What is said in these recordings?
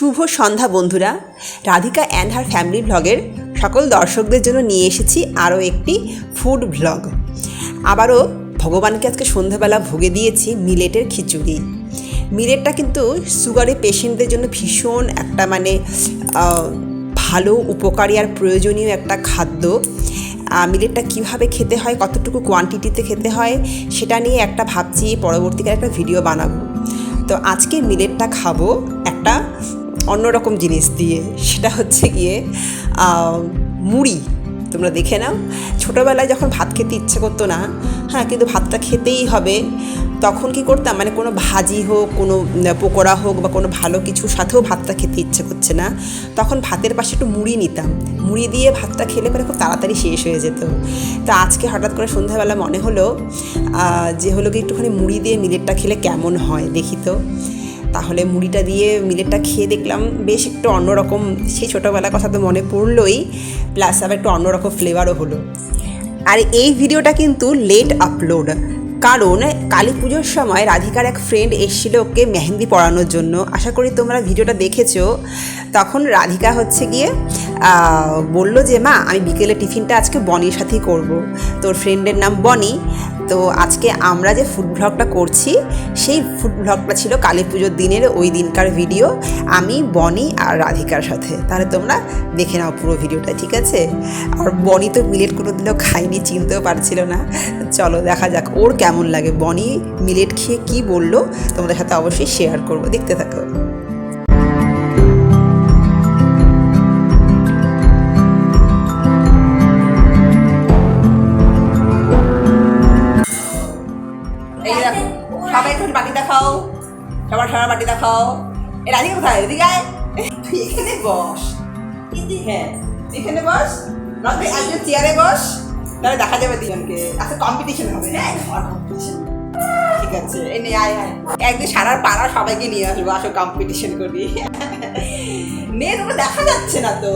শুভ সন্ধ্যা, বন্ধুরা। Radhika and her family ভ্লগের সকল দর্শকদের জন্য নিয়ে এসেছি আরও একটি ফুড ভ্লগ আবারও ভগবানকে আজকে সন্ধ্যাবেলা ভোগে দিয়েছি মিলেটের খিচুড়ি। মিলেটটা কিন্তু সুগারের পেশেন্টদের জন্য ভীষণ একটা মানে ভালো উপকারী আর প্রয়োজনীয় একটা খাদ্য। মিলেটটা কীভাবে খেতে হয়, কতটুকু কোয়ান্টিটিতে খেতে হয়, সেটা নিয়ে একটা ভাবছি, পরবর্তীকালে একটা ভিডিও বানাবো। তো আজকে মিলেটটা খাব একটা অন্যরকম জিনিস দিয়ে, সেটা হচ্ছে গিয়ে মুড়ি। তোমরা দেখে নাও। ছোটোবেলায় যখন ভাত খেতে ইচ্ছে করতো না হ্যাঁ কিন্তু ভাতটা খেতেই হবে, তখন কি করতাম? মানে কোনো ভাজি হোক, কোনো পকোড়া হোক বা কোনো ভালো কিছুর সাথেও ভাতটা খেতে ইচ্ছে করছে না, তখন ভাতের পাশে একটু মুড়ি নিতাম। মুড়ি দিয়ে ভাতটা খেলে পরে খুব তাড়াতাড়ি শেষ হয়ে যেত। তো আজকে হঠাৎ করে সন্ধ্যাবেলা মনে হলো যে হলো কি একটুখানি মুড়ি দিয়ে মিলেটটা খেলে কেমন হয়, দেখি তো। তাহলে মুড়িটা দিয়ে মিলেটটা খেয়ে দেখলাম বেশ একটু অন্যরকম, সেই ছোটোবেলার কথা তো মনে পড়লোই প্লাস আবার একটু অন্যরকম ফ্লেভারও হলো। আর এই ভিডিওটা কিন্তু লেট আপলোড কারণ কালী পুজোর সময় রাধিকার এক ফ্রেন্ড এসেছিল ওকে মেহেন্দি পড়ানোর জন্য। আশা করি তোমরা ভিডিওটা দেখেছ। তখন রাধিকা হচ্ছে গিয়ে বলল যে, মা, আমি বিকেলে টিফিনটা আজকে বনির সাথেই করব। তোর ফ্রেন্ডের নাম বনি। তো আজকে আমরা যে ফুড ব্লগটা করছি, সেই ফুড ব্লগটা ছিল কালী পুজোর দিনের ওই দিনকার ভিডিও আমি, বনি আর রাধিকার সাথে। তাহলে তোমরা দেখে নাও পুরো ভিডিওটা ঠিক আছে? আর বনি তো মিলেট কোনো দিনও খাইনি চিনতেও পারছিল না। চলো দেখা যাক, ওর কেমন লাগে? বনি মিলেট খেয়ে কি বলল? তোমাদের সাথে অবশ্যই শেয়ার করব। দেখতে থাকো। সবাই এখন বাটি দেখাও। সবার সবার বাটি দেখাও। এ রাজি কোথায়? এদিকে আয়। তুই এখানে বস। হ্যাঁ এখানে বস। নয়তো আজকে চেয়ারে বস। তাহলে দেখা যাবে দুজনকে। আচ্ছা কম্পিটিশন হবে হ্যাঁ? কম্পিটিশন ঠিক আছে এই নে, আয় আয়। একদিন সারার পাড়া সবাইকে নিয়ে আসব, আসো কম্পিটিশন করি। নে তোকে দেখা যাচ্ছে না তো।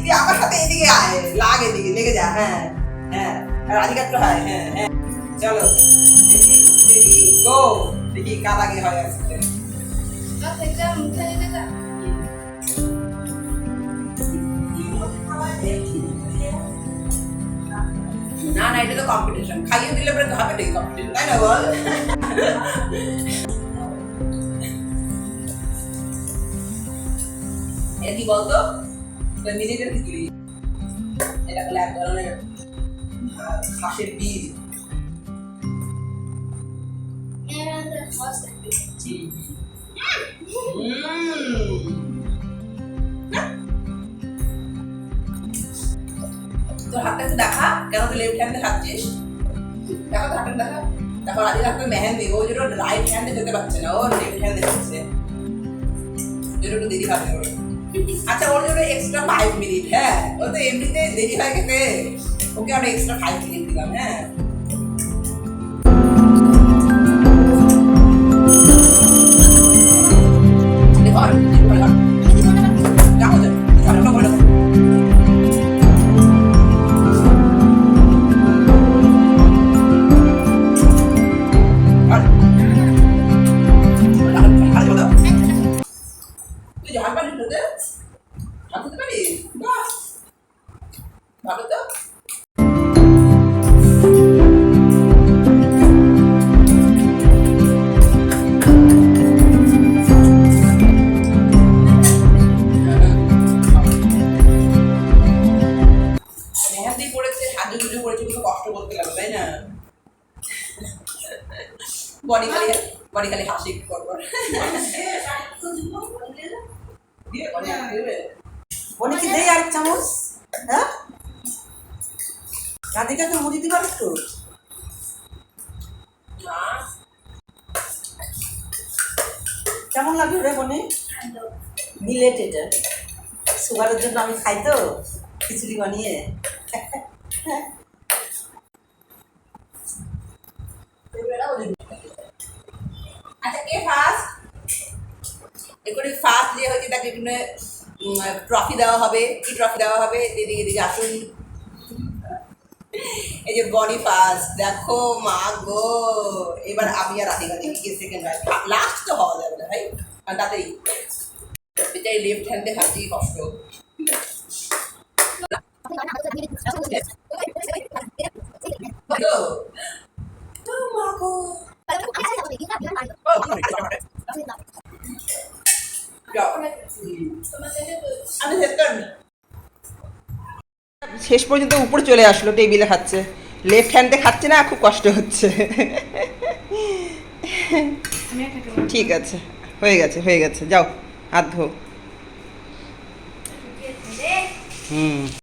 তুই আমার সাথে এদিকে আয়। লাগ এদিকে, লেগে যা হ্যাঁ। হ্যাঁ তো হয় হ্যাঁ হ্যাঁ। চলো দেখি গো দেখি কার আগে হয় আজকে। না না এটা তো কম্পিটিশন খাইয়ে দিলে পরে হবে নাকি কম্পিটিশন তাই না বল? এটা কি বলতো? মিনিটের খিচুড়ি এটা হলো এক ধরনের ঘাসের বীজ। তোর হাতটা দেখা, কেন তুই লেফট হ্যান্ডে খাচ্ছিস? দেখো তো হাতটা দেখা। দেখো রাজি হাতে মেহেন্দি ও যেটা রাইট হ্যান্ডে যেতে পারছে না, ও লেফট হ্যান্ডে যাচ্ছে। যেটা একটু দেরি খাতে করে আচ্ছা ওর জন্য এক্সট্রা ফাইভ মিনিট হ্যাঁ? ও তো এমনিতে দেরি হয় খেতে ওকে আমরা এক্সট্রা ফাইভ মিনিট দিলাম হ্যাঁ? তাই না? বডি খালি বডি খালি হাসি করব দিয়ে বডি আর চামচ? হ্যাঁ? রাধিকাকে মুড়ি দিবার না কেমন লাগে রে বনে? মিলেট এটা। সুগারের জন্য আমি খাই তো, খিচুড়ি বানিয়ে। আচ্ছা কে ফার্স্ট এখানে ফার্স্ট যে হয়েছে তাকে ট্রফি দেওয়া হবে, কি ট্রফি দেওয়া হবে, এদিকে এদিকে আসুন। এই যে বডি ফার্স্ট দেখো মা গো। এবার আমি আর রাধিকা দেখি কে সেকেন্ড হয় লাস্ট তো হওয়া যাবে না ভাই আর তাড়াতাড়ি এটাই লেফট হ্যান্ডে খাচ্ছি কষ্ট। আমি শেষ করিনি। শেষ পর্যন্ত উপরে চলে আসলো টেবিলে খাচ্ছে। লেফট হ্যান্ডে খাচ্ছে না, খুব কষ্ট হচ্ছে। ঠিক আছে, হয়ে গেছে হয়ে গেছে। যাও, হাত ধো। হুম।